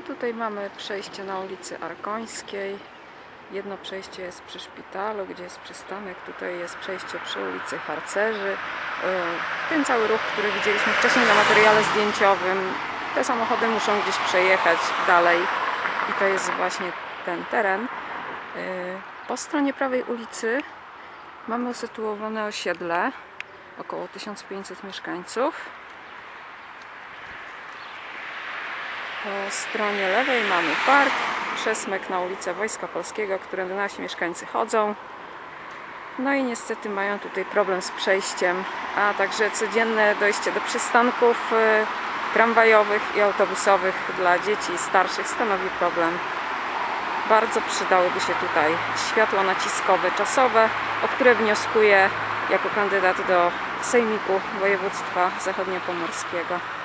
Tutaj mamy przejście na ulicy Arkońskiej. Jedno przejście jest przy szpitalu, gdzie jest przystanek. Tutaj jest przejście przy ulicy Harcerzy. E, Ten cały ruch, który widzieliśmy wcześniej na materiale zdjęciowym, te samochody muszą gdzieś przejechać dalej i to jest właśnie ten teren. E, Po stronie prawej ulicy mamy usytuowane osiedle, około 1500 mieszkańców. Po stronie lewej mamy park, przesmyk na ulicę Wojska Polskiego, którym nasi mieszkańcy chodzą. No i niestety mają tutaj problem z przejściem, a także codzienne dojście do przystanków y, tramwajowych i autobusowych dla dzieci starszych stanowi problem. Bardzo przydałyby się tutaj światła naciskowe czasowe, o które wnioskuję jako kandydat do Sejmiku Województwa Zachodniopomorskiego.